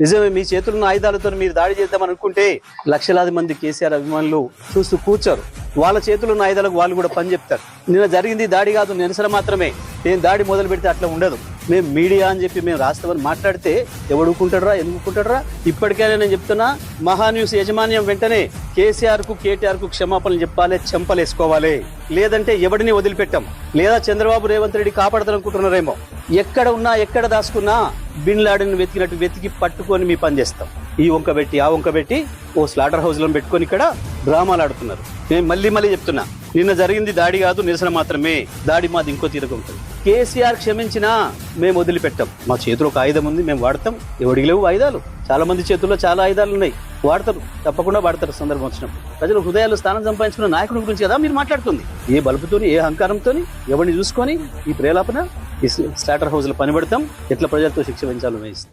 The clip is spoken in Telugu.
నిజమే మీ చేతుల్లో ఉన్న ఆయుధాలతో మీరు దాడి చేద్దాం అనుకుంటే లక్షలాది మంది కేసీఆర్ అభిమానులు చూస్తూ కూర్చోరు. వాళ్ళ చేతుల్లో ఉన్న ఆయుధాలకు వాళ్ళు కూడా పని చెప్తారు. నిన్న జరిగింది దాడి కాదు నిరసన మాత్రమే. నేను దాడి మొదలు పెడితే అట్లా ఉండదు. మేము మీడియా అని చెప్పి మేము రాస్తామని మాట్లాడితే ఎవడుకుంటాడరా ఎందుకుంటాడరా ఇప్పటికైనా నేను చెప్తున్నా మహాన్యూస్ యాజమాన్యం యజమాన్యం వెంటనే కేసీఆర్కు కేటీఆర్కు క్షమాపణలు చెప్పాలి చెంపలేసుకోవాలి. లేదంటే ఎవడిని వదిలిపెట్టాం? లేదా చంద్రబాబు రేవంత్ రెడ్డి కాపాడతారనుకుంటున్నారేమో? ఎక్కడ ఉన్నా ఎక్కడ దాచుకున్నా బిన్ లాడెన్ వెతికినట్టు వెతికి పట్టుకొని మీ పని చేస్తాం. ఈ వంక పెట్టి ఆ వంక పెట్టి ఓ స్లాటర్ హౌస్లో పెట్టుకొని ఇక్కడ డ్రామాలు ఆడుతున్నారు. నేను మళ్ళీ మళ్ళీ చెప్తున్నా నిన్న జరిగింది దాడి కాదు నిరసన మాత్రమే. దాడి మాది ఇంకో తీరుగా ఉంటుంది. కేసీఆర్ క్షమించినా మేము వదిలిపెట్టాం. మా చేతిలో ఒక ఆయుధం ఉంది మేము వాడతాం. ఎవడికి లేవు ఆయుధాలు. చాలా మంది చేతుల్లో చాలా ఆయుధాలు ఉన్నాయి. వాడతారు తప్పకుండా వాడతారు సందర్భం వచ్చినప్పుడు. ప్రజలు హృదయాలు స్థానం సంపాదించుకున్న నాయకుడి గురించి కదా మీరు మాట్లాడుతుంది. ఏ బలుపుతోని ఏ అహంకారంతోని ఎవరిని చూసుకొని ఈ ప్రేలాపన ఈ స్లాటర్ హౌస్లో పనిపడతాం. ఎట్లా ప్రజలతో శిక్ష పెంచాలో వేయిస్తాం.